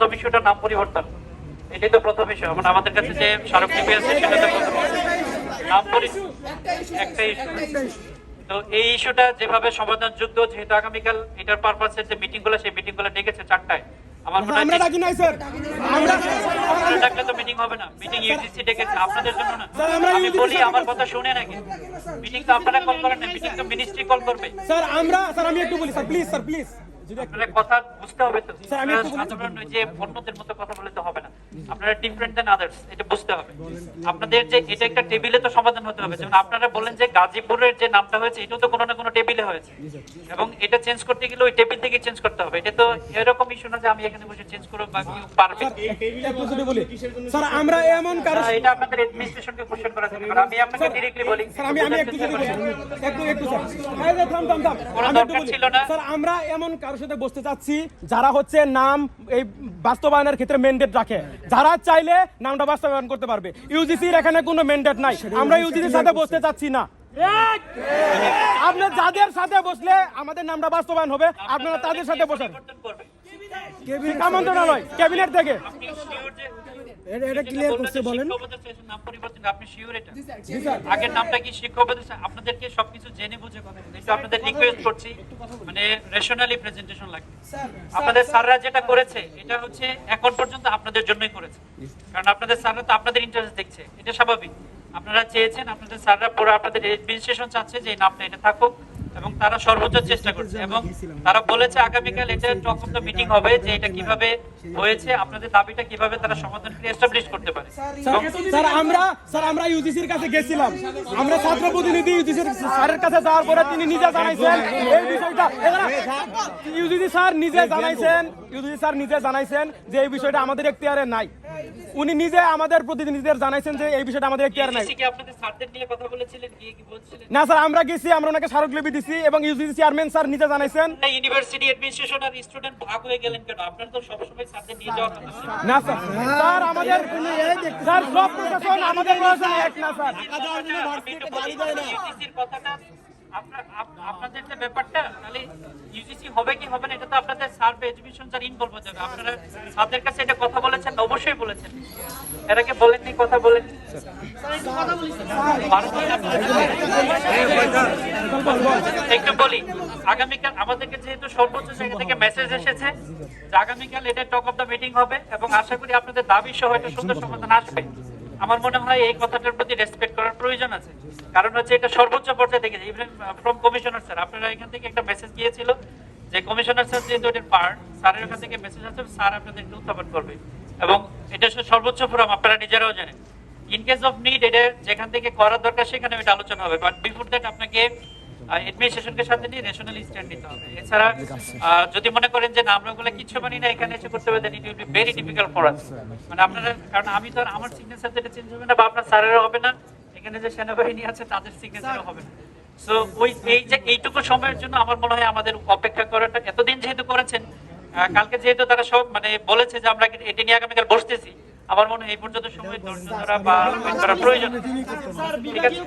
প্রথম নাম পরিবর্তন। এটাই তো প্রথম ইস্যু। মানে আমাদের কাছে যে স্মারকলিপি আছে সেটা তো প্রথম নাম একটা ইস্যু তো এই ইস্যুটা যেভাবে সমাধানযোগ্য যেহেতু আগামীকাল এটার পারপাসের যে মিটিংগুলো সেই মিটিংগুলো ডেকেছে চারটায়। আমার মনে হয় ডাকি নাই স্যার। আমরা ডাকলে তো মিটিং হবে না। মিটিং ইউজিসি ডেকেছে আপনাদের জন্য না। আমি বলি আমার কথা শুনে নাকি মিটিং তো আপনারা কল করেন না মিটিং তো মিনিস্ট্রি কল করবে। স্যার আমরা স্যার আমি একটু বলি স্যার প্লিজ স্যার প্লিজ যদি কথা বুঝতে হবে তো। সাধারণ ওই যে অন্যদের মতো কথা বলে তো হবে না আপনারা ডিফারেন্ট দেন আদার্স এটা বুঝতে হবে। আপনাদের যে এটা একটা টেবিলে তো সমাধান হতে হবে। যেমন আপনারা বলেন যে গাজীপুরের যে নামটা হয়েছে এটা তো কোনো না কোনো টেবিলে হয়েছে। এবং এটা চেঞ্জ করতে গেলে ওই টেবিল থেকে চেঞ্জ করতে হবে। এটা তো এরকম ইস্যু না যে আমি এখানে বসে চেঞ্জ করব বা কেউ পারবে। স্যার আমরা এমন কারও এটা আপনাদের অ্যাডমিনিস্ট্রেশনকে কোশ্চেন করা। আমি আপনাকে বলি। স্যার আমি আমি একটু যদি বলি। একটু একটু স্যার। এই যে থাম থাম থাম। স্যার আমরা এমন কারোর সাথে বসতে চাচ্ছি যারা হচ্ছে নাম এই বাস্তবায়নের ক্ষেত্রে মেন্ডেট রাখে। যারা চাইলে নামটা বাস্তবায়ন করতে পারবে। ইউজিসির এখানে কোনো মেন্ডেট নাই। আমরা ইউজিসির সাথে বসতে চাচ্ছি না। আপনি যাদের সাথে বসলে আমাদের নামটা বাস্তবায়ন হবে আপনারা তাদের সাথে বসেন। কেবিনেট মন্ত্রণালয় ক্যাবিনেট থেকে। এটা- এটা করতে বলেন। নাম পরিবর্তন আপনি শিওর এটা? আগের নামটা কি শিক্ষা আপনাদেরকে সবকিছু জেনে বুঝে কথা বলতে একটু আপনাদের রিকোয়েস্ট করছি মানে রেশনালি প্রেজেন্টেশন লাগবে। আপনাদের স্যাররা যেটা করেছে এটা হচ্ছে এখন পর্যন্ত আপনাদের জন্যই করেছে। কারণ আপনাদের স্যাররা তো আপনাদের ইন্টারেস্ট দেখছে এটা স্বাভাবিক। আপনারা চেয়েছেন আপনাদের স্যাররা পুরো আপনাদের অ্যাডমিনিস্ট্রেশন চাচ্ছে যে এই নামটা এটা থাকুক। এবং তারা সর্বোচ্চ চেষ্টা করছে এবং তারা বলেছে আগামীকাল এটা টক অফ দ্য মিটিং হবে যে এটা কীভাবে হয়েছে আপনাদের দাবিটা কীভাবে তারা সমাধান করে এস্টাবলিশ করতে পারে। স্যার আমরা স্যার আমরা ইউজিসির কাছে গেছিলাম। আমরা ছাত্র প্রতিনিধি ইউজিসির স্যারের কাছে যাওয়ার পরে তিনি নিজে জানাইছেন এই বিষয়টা। ইউজিসি স্যার নিজে জানাইছেন ইউজিসি স্যার নিজে জানাইছেন যে এই বিষয়টা আমাদের এখতিয়ারে নাই। উনি নিজে আমাদের প্রতিনিধিদের জানাইছেন যে এই বিষয়টা আমাদের এখতিয়ারে নাই। না স্যার আমরা গেছি আমরা ওনাকে স্মারক স্মারকলিপি দিছি এবং ইউজিসি চেয়ারম্যান স্যার নিজে জানাইছেন। ইউনিভার্সিটি অ্যাডমিনিস্ট্রেশন আর স্টুডেন্ট ভাগ হয়ে গেলেন কেন? আপনারা তো সবসময় স্যারদের নিয়ে যাওয়ার না স্যার স্যার আমাদের স্যার সব প্রশাসন আমাদের প্রশাসন এক না স্যার। কথাটা আপনাদের যে ব্যাপারটা তাহলে ইউজিসি হবে কি হবে না, এটা তো আপনাদের স্যার বা এডুকেশন স্যার ইনভলভ হতে হবে। আপনারা স্যারদের কাছে এটা কথা বলেছেন, অবশ্যই বলেছেন। এর আগে বলেননি, কথা ভারতীয় একটু বলি, আগামীকাল আমাদেরকে যেহেতু সর্বোচ্চ জায়গা থেকে মেসেজ এসেছে আগামীকাল এটা টক অফ দ্য মিটিং হবে এবং আশা করি আপনাদের দাবি সহ একটা সুন্দর সমাধান আসবে। আমার মনে হয় এই কথাটার প্রতি রেসপেক্ট করার প্রয়োজন আছে। কারণ হচ্ছে এটা সর্বোচ্চ পর্যায়ে থেকে ইভেন ফ্রম কমিশনার স্যার আপনারা এখান থেকে একটা মেসেজ গিয়েছিল যে কমিশনার স্যার যেহেতু এটার পার্ট স্যারের ওখান থেকে মেসেজ আছে স্যার আপনাদেরকে উত্থাপন করবে। এবং এটা সর্বোচ্চ ফোরাম আপনারা নিজেরাও জানেন। ইন কেস অফ নিড এটা যেখান থেকে করার দরকার, সেখানে এটা আলোচনা হবে। বাট বিফোর দ্যাট আপনাকে এডমিনিস্ট্রেশনকে সাথে নিয়ে ন্যাশনাল স্ট্যান্ড নিতে হবে। এছাড়া যদি মনে করেন যে না আমরা ওগুলো কিছু মানি না এখানে এসে করতে হবে then it will be very difficult for us মানে আপনারা কারণ আমি তো আমার সিগনেচার যেটা চেঞ্জ হবে না বা আপনার স্যারেরও হবে না এখানে যে সেনাবাহিনী আছে তাদের সিগনেচারও হবে না। সো ওই এই যে এইটুকু সময়ের জন্য আমার মনে হয় আমাদের অপেক্ষা করাটা এতদিন যেহেতু করেছেন কালকে যেহেতু তারা সব মানে বলেছে যে আমরা এটি নিয়ে আগামীকাল বসতেছি আমার মনে হয় এই পর্যন্ত সময় ধৈর্য ধরা বা প্রয়োজন। ঠিক আছে?